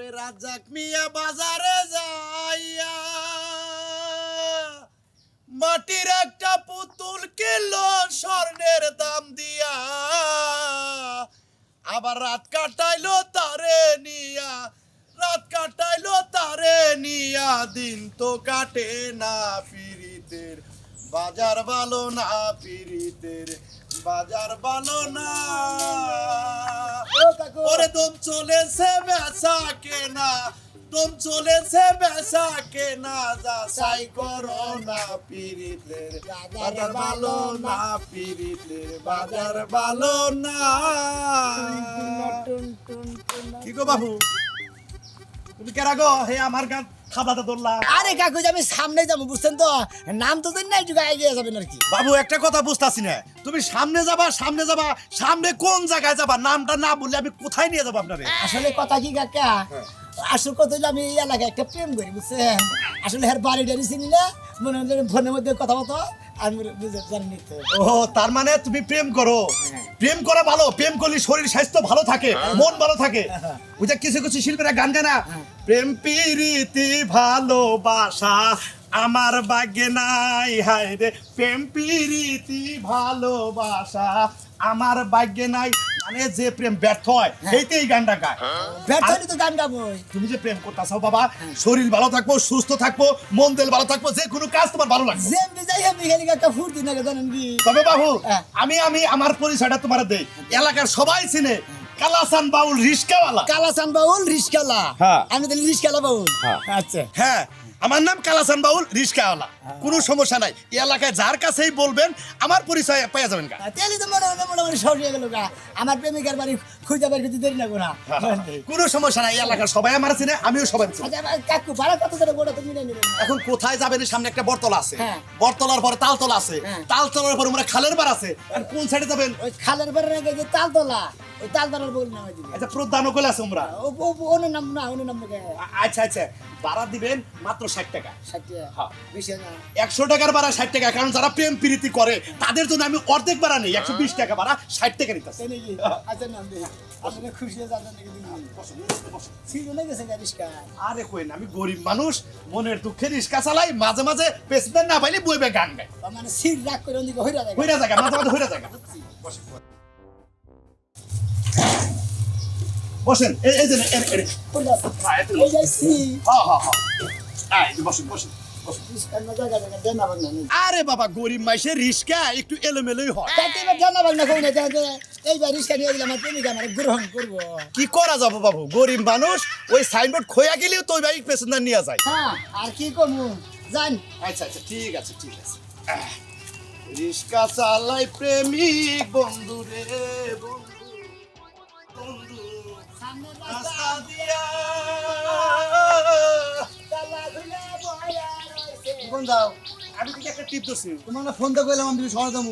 ওরে রাজাক মিয়া বাজারে যাইয়া মাটির একটা পুতুল কিলো স্বর্ণের দাম দিয়া। আবার রাত কাটাইলো, তারে নিয়া, রাত কাটাইলো, তারে নিয়া। দিন তো কাটে না পিরিতের বাজার ভালো না পিরিতের বাজার ভালো না। ওরে দম চলেছে বেচা কেনা দম চলেছে বেচা কেনা যা সাই করো না পিরিতের বাজার ভালো না পিরিতের বাজার ভালো না। কি গো বাবু? তুমি কেরা গো? হে আমার গান। খাবাতে আরে কাকু আমি সামনে যাব বুঝছেন তো? নাম তো না একটু এগিয়ে যাবেন আর কি। বাবু একটা কথা বুঝতাছি না। তুমি সামনে যাবা সামনে যাবা সামনে কোন জায়গায় যাবা নামটা না বললে আমি কোথায় নিয়ে যাব আপনারে? আসলে কথা কি কাকা? আসল কথা হলো আমি এই এলাকায় একটা প্রেম করি বুঝছেন? আসলে হের বাড়ি টাড়ি চিনি না মনে হয় ফোনের মধ্যে কথা বলতো। আমি বুঝে জানি নি তো। ও তার মানে তুমি প্রেম করো। প্রেম করা ভালো প্রেম করলে শরীর স্বাস্থ্য ভালো থাকে মন ভালো থাকে। ওই যে কিছু কিছু শিল্পীরা গান গায় না প্রেম প্রীতি ভালোবাসা আমার ভাগ্যে নাই হায় রে। প্রেম প্রীতি ভালোবাসা আমার ভাগ্যে নাই মানে যে প্রেম ব্যর্থ হয় সেইটাই গানটা গায়। ব্যর্থ হলে তো গান গাবই তুমি যে প্রেম করতেছো বাবা শরীর ভালো থাকব সুস্থ থাকব মন দিল ভালো থাকব যে কোনো কাজ তোমার ভালো লাগবে। যেমনি যাই আমি খালি একটা ফুর্তি না জানেন কি? তবে বাবু হ্যাঁ। আমি আমি আমার পরিচয়টা তোমার দেই। এলাকার সবাই চিনে কালাসান বাউল রিস্কাওয়ালা। কালাসান বাউল রিস্কালা হ্যাঁ। আমি তাহলে রিস্কালা বাউল। হ্যাঁ। আচ্ছা। হ্যাঁ। আমার নাম কালাসান বাউল রিস্কাওয়ালা। কোনো সমস্যা নাই। এই এলাকায় যার কাছেই বলবেন আমার পরিচয় পেয়ে যাবেন গা। তাহলে তো মনে হয় মোটামুটি সরিয়ে গেল গা। আমার প্রেমিকার বাড়ি খুঁজে বের করতে দেরি না কোনো সমস্যা নাই এই এলাকার সবাই আমার চিনে আমিও সবাই চিনি। আচ্ছা কাকু ভাড়া কত ধরে গোটা তুমি নিয়ে নেবেন এখন কোথায় যাবেন? সামনে একটা বটতলা আছে। হ্যাঁ। বটতলার পরে তালতলা আছে। হ্যাঁ। তালতলার পরে মানে খালের বার আছে। আর কোন সাইডে যাবেন? ওই খালের বাড়ির আগে যে তালতলা। বল আচ্ছা নাম না নাম আচ্ছা আচ্ছা ভাড়া দিবেন মাত্র ষাট টাকা। সাথে হ্যাঁ। বেশি না। একশো টাকার ভাড়া ষাট টাকা কারণ যারা প্রেম প্রীতি করে তাদের জন্য আমি অর্ধেক ভাড়া নেই একশো বিশ টাকা ভাড়া ষাট টাকা আচ্ছা নাম আসলে খুশি হয়ে গাড়িস্কা আরে কই না আমি গরিব মানুষ মনের দুঃখে রিক্সা চালাই মাঝে মাঝে পেছনের না পাইলে বইবে গান গায়। মানে সির রাগ করে হইরা যায়। হইরা জায়গা মাঝে মাঝে হইরা জায়গা হ্যাঁ, এই যে বসেন। আরে বাবা গরিব মাইসের রিক্সা একটু এলোমেলোই হয়। দেনা বাংলা কই না এইবার রিস্কা নিয়ে গেলে আমার আমার গ্রহণ করব। কি করা যাব বাবু? গরিব মানুষ ওই সাইনবোর্ড খোয়া গেলেও তো ওই বাইক পেছনের নিয়ে যায়। হ্যাঁ আর কি করব? জান আচ্ছা আচ্ছা ঠিক আছে ঠিক আছে। রিস্কা চালাই প্রেমিক বন্ধু রে বন্ধু। ফোন দাও? আমি তোকে একটা টিপ দিচ্ছি তোমার না ফোন তো কইলাম আমি শহরে যাব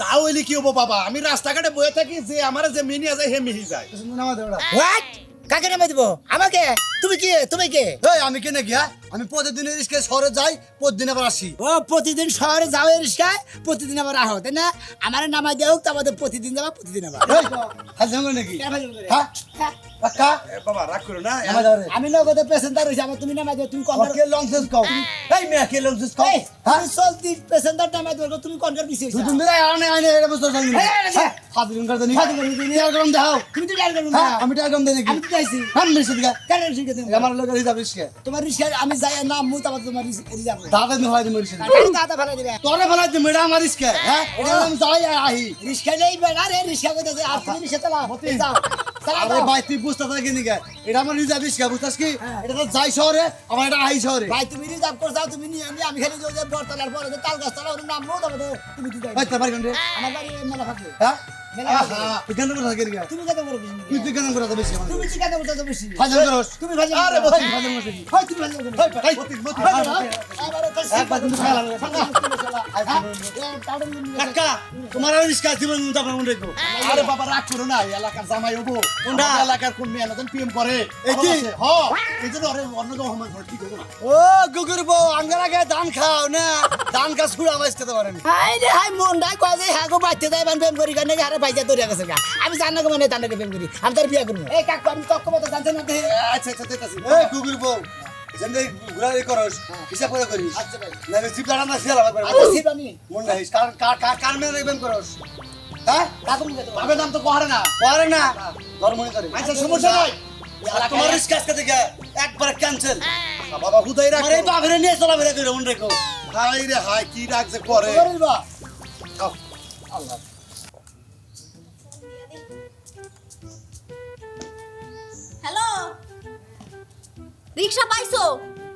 তাও হইলে কি হব বাবা? আমি রাস্তাঘাটে বয়ে থাকি যে আমার যে মিনিয়া আছে হে মিহি যায়। নামা দে ওরা কাকে নামে দিব? আমাকে? তুমি কে? তুমি কে? এই আমি কেনে গিয়া? আমি প্রতিদিন রিস্কে শহরে যাই প্রতিদিন আবার আসি। ও প্রতিদিন শহরে যাও রিস্কায় প্রতিদিন আবার আহো তাই না? আমার নামাই দেও তো আমাদের প্রতিদিন যাবা প্রতিদিন আবার। এই হাজ জাঙ্গল নাকি? হ্যাঁ? কাকা? এ বাবা রাগ করো না দাও আমি নগদে প্রেসেন্টার হইছি আমার তুমি নামাই দেও তুমি কম কে লং সেন্স কও এই মেয়া কে লং সেন্স কও হ্যাঁ? আমি চলতি প্রেসেন্টার নামাই দেও তুমি কনকার দিছি তুমি আনে আনে এটা বুঝতে এই, হাত দিন করতে নি হাত দিন করতে নি। আর গরম দাও তুমি তো করো না হ্যাঁ আমি টাকা কম দেই নাকি? আমি তো যাইছি। হাম মিশে দিগা কেন রিস্কা তুমি আমার লোক রিজার্ভ রিস্কে তোমার রিস্কা আমি যাই নাম মু তারপর তোমার রিজার্ভ দাদা মি হয় দিমু দাদা ফেলে দিবে। তোরে ফেলাই দিমু এটা আমার রিস্কে হ্যাঁ এটা আমি যাই আর আহি। রিস্কা নেই বেড়া রে রিস্কা কইতাছে আর তুমি রিস্কা চালা যাও। আরে ভাই তুই বুঝতে থাকি নি এটা আমার রিজার্ভ রিস্কে বুঝতাস কি? হ্যাঁ। এটা তো যাই শহরে আমার এটা আহি শহরে। ভাই তুমি রিজার্ভ করে যাও তুমি নিয়ে নিয়ে আমি খালি যে বরতলার পরে তাল গাছ তলা ওর নাম মো তুমি দিতে ভাই তারপর আমার বাড়ি মেলা ফাঁকলে হ্যাঁ? তুই করে তুমি বড় বেশি। তুই তুই কেন করে বেশি তুমি চিকাতে বলতে বেশি। হাজার করস তুমি ভাজি আরে ভাই বসে। হাজার করস হয় তুমি ভাজি ভাই ভাই মতি। এবারে তো একবার তুমি খেলা। কাকা তোমার আর রিস্কা জীবন তোমার মনে রাখব আরে বাবা রাগ করো না এলাকার জামাই হব। কোনটা? এলাকার কোন মেয়ে নতুন প্রেম করে। এই কি? হ এই জন্য আরে অন্য কেউ আমার ঘর ঠিক হব না। ও গুগুর বউ আঙ্গার আগে ধান খাও না। ধান গাছ খুঁড়ে আমার পারেন। হাই রে হাই মনটা কয় যে হ্যাঁ গো বাইতে প্রেম করি কেন? হারে বাইজা দরিয়া গেছে গা। আমি জানা মানে তান্ডাকে প্রেম করি আমি তার বিয়া করব। এই কাকু আমি তক্ক মতো জানতে না দেহে আচ্ছা আচ্ছা ঠিক আছে এই গুগুর বউ যেমনি ঘুরাঘুরি করস হিসাব করে করিস। আচ্ছা ভাই। না জিপ দাঁড়া না শিয়াল আবার আচ্ছা শিবানি মন নাই কার কার কার কার মেয়ে দেখবেন করস? হ্যাঁ? কাকু বাবার নাম তো কোহারে না। পারে না। ধর্মনি করে আচ্ছা সমস্যা নাই। তোমার রিস্ক আজকে থেকে একবার ক্যান্সেল বাবা হুদাই রাখ। আরে নিয়ে চলাফেরা করে মনে রেখো। হাই রে হাই কি রাখ যে করে করিস হ্যালো রিক্সা পাইছো?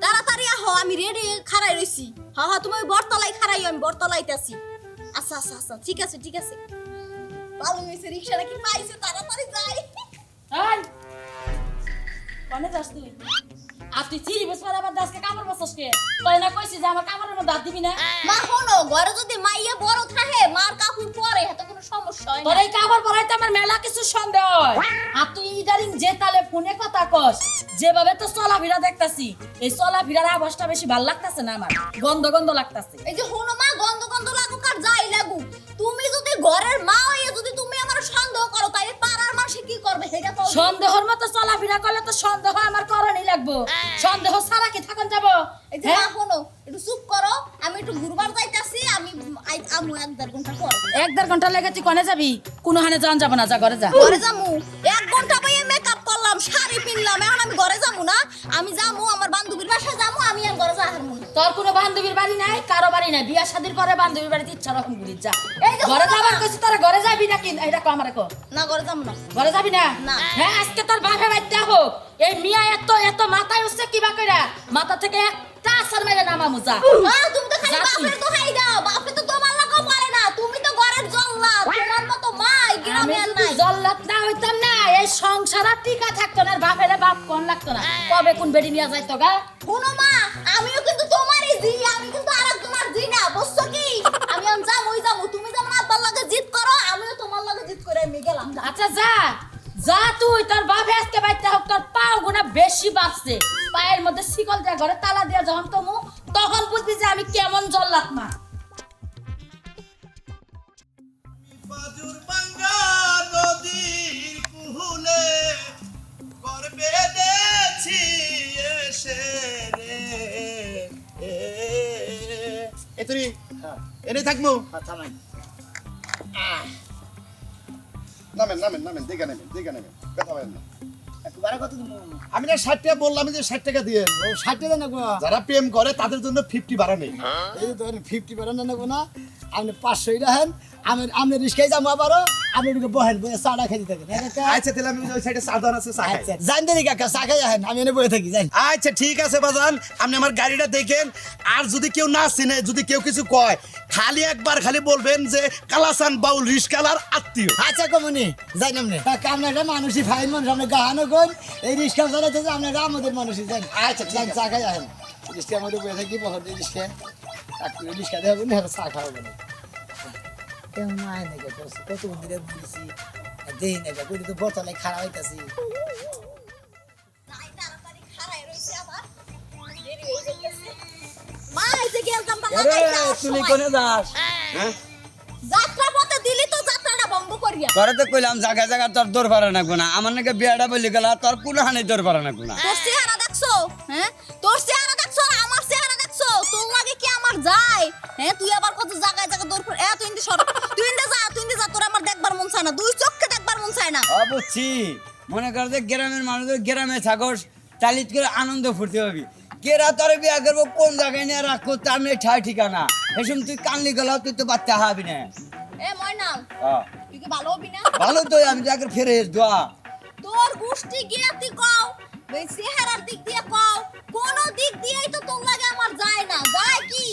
তাড়াতাড়ি আহো আমি রেডি খাড়াই রইছি। হ্যাঁ হ্যাঁ তুমি ওই বটতলায় খাড়াই আমি বটতলাইতে আছি। আচ্ছা আচ্ছা আচ্ছা ঠিক আছে ঠিক আছে। ভালো হয়েছে পাইছে তাড়াতাড়ি যাই। এই! কনে যাস তুই? বস দাসকে কামড় বসাস কে? তুই না কইছিস যে আমার কামড়ের মধ্যে হাত দিবি না? মা হনো ঘরে যদি মাইয়া বড় থাকে মার কাপড় পরে হাতে সমস্যা হয় তোর এই কামড় পরাইতে আমার মেলা কিছু সন্দেহ হয়। আর তুই ইদারিং যে তালে ফোনে কথা কস যেভাবে তো চলাফেরা দেখতাছি এই চলাফেরার আওয়াজটা বেশি ভালো লাগতাছে না আমার? গন্ধ গন্ধ লাগতাছে। এই যে হনো মা গন্ধ গন্ধ লাগুক আর যাই লাগুক। তুমি যদি ঘরের মা হইয়া যদি তুমি আমার সন্দেহ করো তাহলে পাড়ার সে কি করবে সেটা তো সন্দেহর মতো চলাফেরা করলে তো সন্দেহ আমার করণই লাগবো। সন্দেহ ছাড়া কি থাকুন যাব? এই যে হ্যাঁ? মা একটু চুপ করো। আমি একটু ঘুরবার যাইতাছি আমি আই- আমু এক দেড় ঘণ্টা পর। এক দেড় ঘণ্টা লেগে তুই কনে যাবি? কোনো হানে যান যাব না যা ঘরে যা। ঘরে যামু। এক ঘণ্টা পাইয়ে মেকআপ করলাম শাড়ি পিনলাম এখন আমি ঘরে না আমি যামু আমার বান্ধবীর বাসায় যামু আমি আর ঘরে যাহার মুই তোর কোনো বান্ধবীর বাড়ি নাই? কারও বাড়ি নাই? বিয়া শাদির পরে বান্ধবীর বাড়িতে ইচ্ছা রকম ঘুরি যা। এই যে ঘরে যাবার না। কইছি তোরা ঘরে যাবি নাকি? এটা কো আমারে কো। না ঘরে যামু না। ঘরে যাবি না? না। হ্যাঁ আজকে তোর বাপে বাইতে হোক এই মিয়া এত এত মাথায় উঠছে কিবা কইরা? মাথা থেকে একটা আসার মেরে নামা মুজা তুমি তো খালি। বাপের দোহাই দাও। বাপে তো তোমার লাগাও পারে না। তুমি তো ঘরের জল্লাদ তোমার মতো মা গ্রামে আর নাই। জল্লাদ না হইতাম না এই সংসার আর টিকা থাকতো না বাপেরে বাপ কোন লাগতো না? কবে কোন বেডি নিয়ে যাইতো গা? শুনো মা আমিও কিন্তু তোমারই জি আমি কিন্তু আর তোমার জি না বুঝছ কি? আমি আমি যামুই যামু তুমি যেমন আব্বার লাগে জিদ করো আমিও তোমার লাগে জিদ করে আমি গেলাম আচ্ছা যা যা তুই তোর বাপে আজকে বাইতে হোক তোর পাও গুনা বেশি বাড়ছে। পায়ের মধ্যে শিকল দেয়া ঘরে তালা দিয়া যখন তমু তখন বুঝবি যে আমি কেমন জল্লাত মা। এনে থাকব? নামেন নামেন নামেন নেবেন নেবেন কথা বলেন না। আমি না ষাট টাকা বললাম যে ষাট টাকা দিয়ে। ষাট টাকা নেব। যারা প্রেম করে তাদের জন্য ফিফটি বাড়া নেই। ফিফটি নেব না। আপনি পাঁচশোই রাখেন আমি আপনি রিস্কাই যাব আবারও। আপনি এদিকে বহেন বয়ে চাটা খেতে থাকেন। আচ্ছা তাহলে আমি ওই সাইডে সাধারণ আছে চা আচ্ছা জান দেরি কাকা চা খাই আহেন আমি এনে বয়ে থাকি যাই আচ্ছা ঠিক আছে বাজান আপনি আমার গাড়িটা দেখেন। আর যদি কেউ না চিনে যদি কেউ কিছু কয় খালি একবার খালি বলবেন যে কালাসান বাউল রিস্কালার আত্মীয়। আচ্ছা কমনি যাই নামনে কাকা আপনার একটা মানুষই ফাইন মানুষ আপনি গাহানো কোন এই রিস্কা চালাতে আপনারা আমাদের মানুষই যান। আচ্ছা, চা খাই থাকি বহর দিয়ে রিস্কা কাকু রিস্কা দেওয়া না চা খাওয়াবো না। কেমন মায় নাকি করছে কত দিনে দিয়েছি দেই না তো বোতলে খারাপ হইতাছি। হয়ে না। আমার নাকি বিয়াটা বলি গেলা তোর কোনো হানি না। কোনা তোর চেহারা দেখছ? হ্যাঁ? তোর চেহারা যায়। হ্যাঁ তুই আবার কত জায়গায় জায়গায় দৌড় করে তুই ইন্দে সর তুই ইন্দে যা তুই ইন্দে যা তোর আমার দেখবার মন চায় না। দুই চোখে দেখবার মন চায় না। বুঝছি। মনে কর যে গ্রামের মানুষদের গ্রামে থাকস তালিত করে আনন্দ ফুর্তি হবি। কেরা তোর বিয়া করব কোন জায়গায় নিয়ে রাখব তার নেই ঠাই ঠিকানা? এসব তুই কানলি গেল তুই তো বাচ্চা হবি না। এ ময়নাল হ্যাঁ। তুই কি ভালো হবি না? ভালো তো আমি যাকে ফেরে দোয়া। তোর গোষ্ঠী গিয়া তুই কও চেহারার দিক দিয়ে কও কোন দিক দিয়েই তো তোর লাগে আমার যায় না। যায় কি?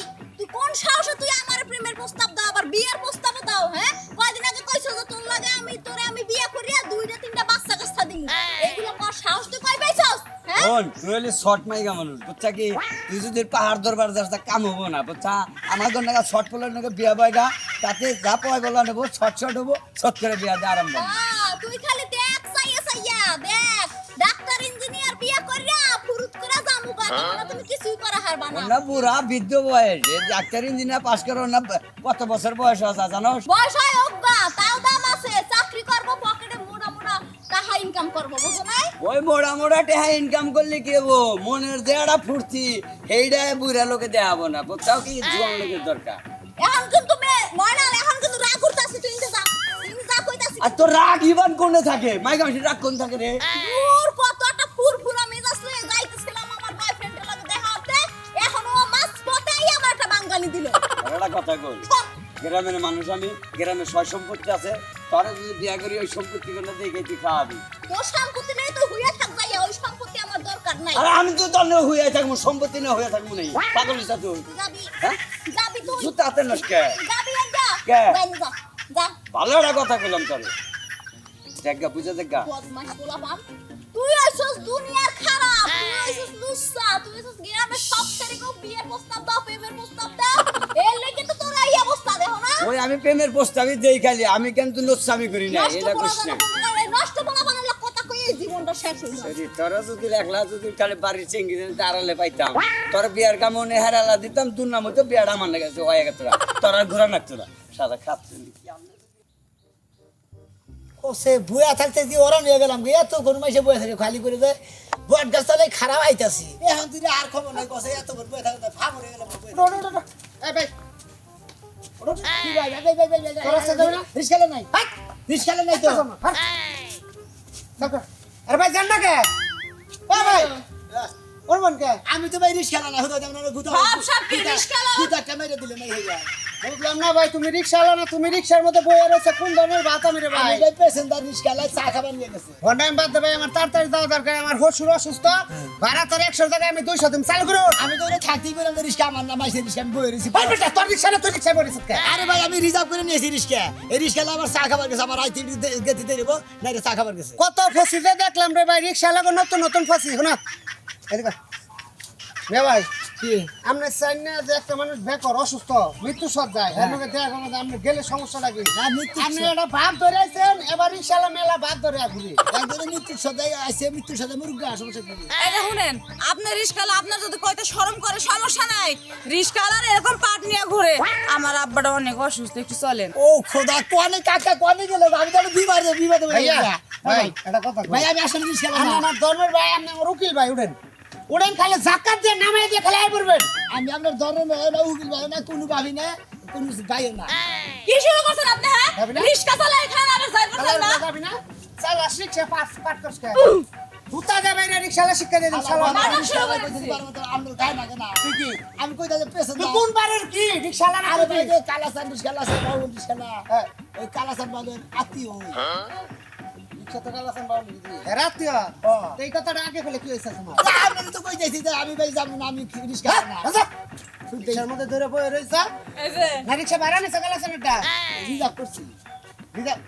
কোন সাহসে তুই আমার প্রেমের প্রস্তাব দাও আবার বিয়ের প্রস্তাব দাও হ্যাঁ? কয়দিন আগে কইছো যে তোর লাগে আমি তোরে আমি বিয়ে করিয়া দুইটা তিনটা বাচ্চা কাচ্চা দিমু। এইগুলো কর সাহস তুই কই পাইছস হ্যাঁ? তুই হলে শর্ট মাইগা মানুষ বুঝছা কি? তুই যদি পাহাড় দরবার যাস তা কাম হব না বুঝছা? আমার নাকি শর্ট পড়লে নাকি বিয়া বয়গা তাতে যা পয় বলা নেব শর্ট শর্ট হব শর্ট করে বিয়া দিয়ে আরাম তুই খালি দেখ সাইয়া সাইয়া দেখ। না বুড়া বৃদ্ধ বয়স ডাক্তার ইঞ্জিনিয়ার পাস করো না কত বছর বয়স আছে জানো? বয়স হয় অজ্ঞা তাও দাম আছে। চাকরি করব পকেটে মোটা মোটা টাকা ইনকাম করব বুঝো নাই? ওই মোড়া মোড়া টেহা ইনকাম করলে কি হব? মনের দেয়াটা ফুর্তি সেইটা বুড়া লোকে দেখাবো না। বুঝছাও কি জোয়ান লোকের দরকার? এখন কিন্তু মে ময়নাল এখন কিন্তু রাগ করতাছিস তুই যা। ইনতে যা কইতাছিস। আর তোর রাগ ইবান কোনে থাকে? মাইকা রাগ কোন থাকে রে? দূর কত কথা কই। গ্রামের মানুষ আমি গ্রামের সয় সম্পত্তি আছে তোরা যদি বিয়া করি ওই সম্পত্তি গুলো দেখে তুই খাওয়াবি। তোর সম্পত্তি নেই তুই হুইয়া থাক যাইয়া ওই সম্পত্তি আমার দরকার নাই। আর আমি তো তোর না থাকব সম্পত্তি না থাকব নাই। পাগল তুই। যাবি হ্যাঁ? যাবি তুই। জুতা হাতে নস্কে যাবি যা। কে? যা, যা। ভালো একটা কথা কইলাম তোর। দেখা বুঝে দেখা বদমাশ তুই আইছস দুনিয়ার খারাপ তুই আইছস লুচ্চা তুই আইছস গ্রামের সব বিয়ের প্রস্তাব দাও প্রেমের প্রস্তাব। আমি প্রেমের প্রস্তাবই দেই খালি আমি কিন্তু নোচ্ছামি করি না এটা পোলা করিস নষ্ট পোলা বানানোর কথা কই এই জীবনটা শেষ হয়ে যায় তোরা যদি একলা যদি খালি বাড়ির চেঙ্গি পাইতাম তোর বিয়ার কামনে হেরালা দিতাম তোর নাম হতো বিয়াটা আমার গেছে হয়ে গেছে তোরা তোরা ঘোরা নাকতো না ও সে বুয়া থাকতে দিয়ে ওরা নিয়ে গেলাম গিয়ে এত কোনো মাসে বয়ে থাকে খালি করে দেয় বট গাছ তাহলে খারাপ আইতাছি। এখন তুই আর খবর নাই কসে এত বড় বয়ে থাকতে ফাম হয়ে গেলাম আমি তো ভাই রিস্কালা না হতো রিস্কালা? গুদা ক্যামেরা দিলে নাই হয়ে যায়। বুঝলাম না ভাই তুমি রিক্সা না তুমি রিক্সার মধ্যে বয়ে রয়েছে কোন ধরনের ভাত আমি রে ভাই? ভাই প্যাসেঞ্জার রিস্কালায় চা খাবার নিয়ে গেছে। বাদ ভাই আমার তাড়াতাড়ি যাওয়া দরকার আমার হসুর অসুস্থ। ভাড়া তোর একশো আমি দুইশো দিন চালু করো। আমি তো থাকতেই বললাম রিস্কা আমার নাম আছে রিস্কা আমি বয়ে রয়েছি। ভাই বেটা তোর রিক্সা না তুই রিক্সা বলিস কে? আরে ভাই আমি রিজার্ভ করে নিয়েছি রিস্কা এই রিস্কালা আমার চা খাবার গেছে আমার আইতে গেতে দেবো না চা খাবার গেছে। কত দেখলাম রে ভাই রিক্সা লাগো নতুন নতুন ফসি শোনা। এদিকে ভাই। কি? আপনি চাই না যে একটা মানুষ বেকর অসুস্থ মৃত্যু সজ্জায় এর মধ্যে দেখা গেল আপনি গেলে সমস্যাটা কি? না মৃত্যু আপনি একটা ভাব ধরে আছেন এবার রিক্সালা মেলা ভাব ধরে ঘুরি একজনে মৃত্যুর সাথে আছে মৃত্যুর সাথে মুরগা সমস্যা কি শুনেন আপনার রিস্কালা আপনার যদি কয়টা শরম করে সমস্যা নাই। রিস্কালার এরকম পাট নিয়ে ঘুরে আমার আব্বাটা অনেক অসুস্থ একটু চলেন। ও খোদা কোয়ানে কাকা কোয়ানে গেল? আমি তো বিবাদে বিবাদে ভাই এটা কথা। ভাই আমি আসলে রিস্কালা আমার ধর্মের ভাই আপনি আমার উকিল ভাই উঠেন। উঠেন খালি জাকাত দিয়ে নামাই দিয়ে খালি আই পড়বেন। আমি আপনার ধর্ম না উকিল ভাই না কোনো ভাবি না কোনো ভাইও না। কি শুরু করছেন আপনি হ্যাঁ? না? রিস্কা চালাই খান আবার যাই পারছেন না যাবি না? চাল রিক্সা পাঁচ পাঁচ করছ কে। হুতা যাবে না রিক্সালা শিক্ষা দিয়ে দিন শালা। মানা শুরু করে আমরা গায় না। কেন তুই কি? আমি কই দাদা পেছন তুই কোন বারের কি? না আরে ভাই বাবু রিস্কালা হ্যাঁ। ওই কালাসান বাবুর আত্মীয়। এই কথাটা আগে ফেলে কি হয়েছে তোমার আমি তো কই যাইছি যে আমি ভাই যাব না আমি রিস্কা না। রিক্সার মধ্যে ধরে বয়ে রয়েছে এই যে না রিক্সা ভাড়া নিছে রিজার্ভ করছি রিজার্ভ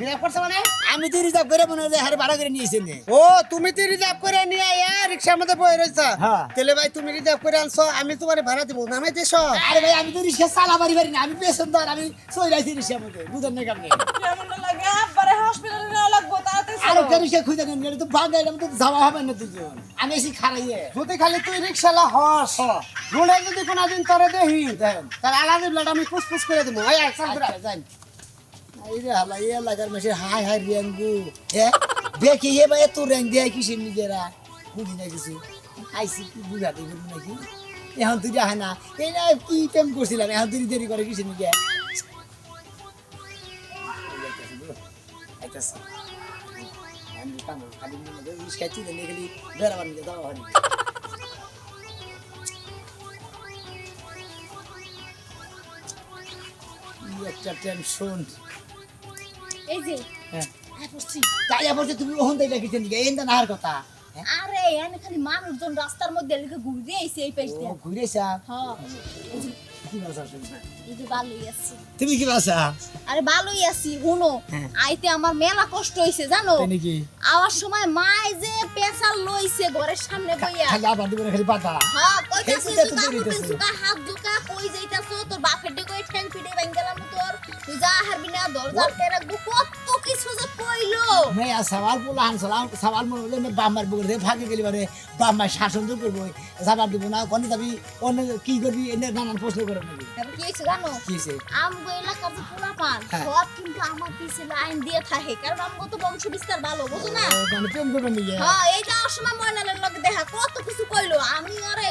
রিজার্ভ করছে মানে আমি তো রিজার্ভ করে মনে হয় হারে ভাড়া করে নিয়েছি ও তুমি তো রিজার্ভ করে নিয়ে আয়া রিক্সার মধ্যে বয়ে রয়েছে। হ্যাঁ। তাহলে ভাই তুমি রিজার্ভ করে আনছো আমি তোমার ভাড়া দিব নামাই দিছ আরে ভাই আমি তো রিক্সা চালাবারই পারি না আমি পেছনদার আমি চইরাইছি রিক্সার মধ্যে। বুঝেন না কেমনে? কেমন লাগে আব্বারে হসপিটালে নেওয়া লাগবো তাড়াতাড়ি আর চলো। একটা রিক্সা খুঁজে নেন তো এরকম তো যাওয়া হবে না দুজন। আমি এসে খারাইয়ে যদি খালি তুই রিক্সালা হস রোডে যদি কোনোদিন তোরে দেখি তার আলাদা ব্লাড আমি ফুসফুস করে দেবো। আয় আয়, চল তোরা। যাই। এই রে হালা এই এলাকার মাসে হাই হাই রিয়াঙ্গু। হ্যাঁ দেখি এ ভাই এত র্যাঙ্ক দেয় কিসের নিজেরা? বুঝি না কিছু। আইসি কি পারব নাকি? এখন তুই না। এই না কি প্রেম করছিলাম এখন তুই দেরি করে কিসের নিজে? আমি কামড় খালি মনে হয় বেড়াবার নিয়ে যাওয়া হয়নি একটা টেনশন এই যে হ্যাঁ তাই যে তুমি ওখান থেকে লিখেছেন দিকে এই না আর কথা হ্যাঁ? আরে এনে খালি মানুষজন রাস্তার মধ্যে লিখে ঘুরে আইছে এই দিয়ে ঘুরে সা হ্যাঁ কি বাসা শুনছে এই যে ভালোই আছি। তুমি কি বাসা আরে ভালোই আছি হুনো হ্যাঁ। আইতে আমার মেলা কষ্ট হইছে জানো? নাকি? আওয়ার সময় মাই যে পেশাল লইছে ঘরের সামনে বইয়া। খালি আবার দিবেন খালি পাতা। হ্যাঁ কইতাছি হাত দুকা কই যাইতাছো? তোর বাপের দিকে ওই ঠ্যাং পিটে গেলাম তোর। তুই যা হারবি না দরজা যে কইলো মেয়া সওয়াল পোলা সালাম সওয়াল মনে হলে বাম্মার বুকের দিয়ে ফাঁকে গেলি পারে বাম্মার শাসন তো করব দিব না কোনে যাবি অন্য কি করবি এনে নানান প্রশ্ন করে নেবি। কি হয়েছে জানো? কি হয়েছে? আমগো এলাকার যে হ্যাঁ। সব কিন্তু আমার পিছে লাইন দিয়ে থাকে কারণ আমগো তো বংশ বিস্তার ভালো বুঝো না? মানে প্রেম করবে নিয়ে হ্যাঁ এই যাওয়ার সময় ময়নালের লগে দেখা কত কিছু কইলো আমি আরে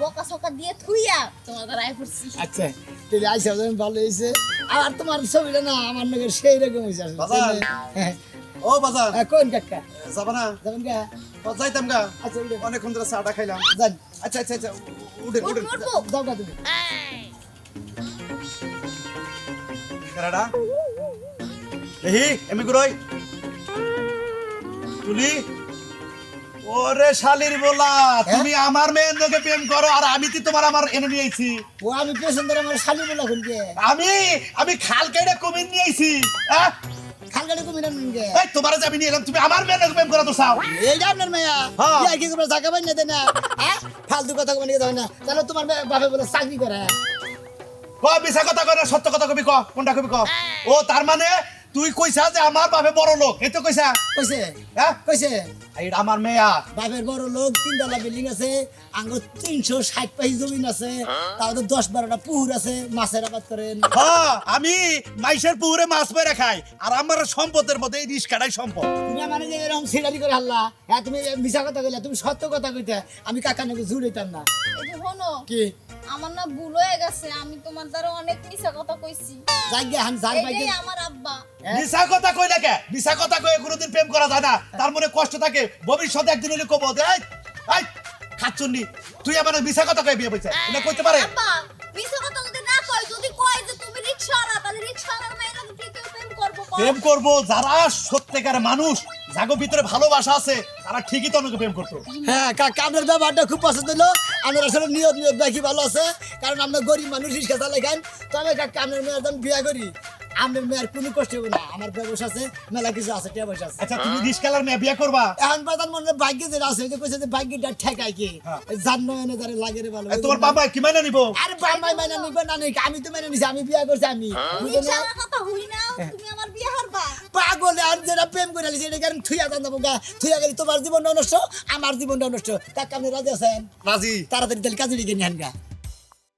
বকা সকা দিয়ে থুইয়া তোমার দ্বারা আই পড়ছি। আচ্ছা তাহলে আইসা ভালো হয়েছে। আর তোমার ছবিটা না আমার নগর সেই রকম হয়েছে। হ্যাঁ। ও বাজার হ্যাঁ, কোন কাকা? যাবা না? যাবেন ও, যাইতাম গা। আচ্ছা অনেকক্ষণ ধরে চাটা খাইলাম। যান। আচ্ছা আচ্ছা আচ্ছা উঠে উঠ যাও কা তুমি কারাডা এহি এমি গুরই তুলি। ওরে শালির বলা তুমি আমার মেয়ের লোকে প্রেম করো আর আমি তো তোমার আমার এনে নিয়েছি ও আমি পেছন ধরে আমার শালি বলা কোনকে আমি আমি খাল কেটে কমিয়ে নিয়েছি হ্যাঁ? খালগাড়ি কমিনা নুনকে এই তোমার যে আমি নিয়ে এলাম তুমি আমার মেয়ের প্রেম করা তো চাও এই যে আপনার মেয়া হ্যাঁ। কি করে টাকা পাই না? হ্যাঁ? ফালতু কথা কমে নিয়ে না। তাহলে তোমার মেয়ে বাপে বলে চাকরি করে। ক মিছা কথা কয় সত্য কথা কবি ক কোনটা কবি ক? ও তার মানে তুই কইছা যে আমার বাপে বড় লোক এই তো কইছা। কইছে? হ্যাঁ? কইছে? আমার মেয়া। বাপের বড় লোক তিন তলা বিল্ডিং আছে তিনশো ষাট পাইস জমিন আছে তাও তো দশ বারোটা পুকুর আছে মাছের আবাদ করেন। হ্যাঁ আমি মাইসের পুকুরে মাছ মেরে খাই আর আমার সম্পদের মধ্যে এই রিস্কাটাই সম্পদ। তুমি মানে যে এরকম সিলারি করে হাল্লা। হ্যাঁ তুমি মিশা কথা কইলা তুমি সত্য কথা কইতে আমি কাকা নাকি জুড়িতাম না। কি? আমার না ভুল হয়ে গেছে আমি তোমার দ্বারা অনেক মিছা কথা কইছি। যাই গে হান যার বাইকে আমার আব্বা। হ্যাঁ? মিশা কথা কই না কে মিশা কথা কয়ে কোনোদিন প্রেম করা যায় না। তার মনে কষ্ট থাকে ভবিষ্যতে একদিন হলে কব খাচ্ছুন্নি তুই আমার মিশা কথা কয়ে বিয়ে বলছে এটা কইতে পারে? আব্বা মিছা কথা যদি না কয় যদি কয় যে তুমি রিকশাওয়ালা তাহলে রিকশাওয়ালার মেয়েরা কি কেউ প্রেম করব প্রেম করব যারা সত্যিকার মানুষ যাগো ভিতরে ভালোবাসা আছে তারা ঠিকই তো অনেকে প্রেম করতো। হ্যাঁ আপনার ব্যাপারটা খুব পছন্দ হলো। আমার আসলে নিয়ত নিয়ত দেখি ভালো আছে কারণ আমরা গরিব মানুষ রিক্সা চালাই খান। তবে মেয়ের বিয়া করি। আপনার মেয়ের কোনো কষ্ট হবে না। আমার ব্যবসা আছে মেলা কিছু আছে টিয়া পয়সা আছে। আচ্ছা তুমি রিস্কালার মেয়ে বিয়ে করবা? এখন প্রধান মনে ভাগ্য যেটা আছে যে কইছে যে ভাগ্যটা ঠেকায় কি? হ্যাঁ। জান্ন এনে যারা লাগে রে ভালো। তোমার বাবা কি মাইনা নিব? আরে মাইনা নিবে না নিক আমি তো মেনে নিছি আমি বিয়া করছি আমি। বুঝো না? রিকশাওয়ালার কথা হই না তুমি আমার বিয়ে হারবা পাগল আর যেটা প্রেম করে লিছি এটা কারণ থুইয়া জান যাব গা থুইয়া গেলে তোমার জীবনটা নষ্ট আমার জীবনটা নষ্ট। কাকা আপনি রাজি আছেন? রাজি। তাড়াতাড়ি তাহলে কাজে লিখে নিয়ে গা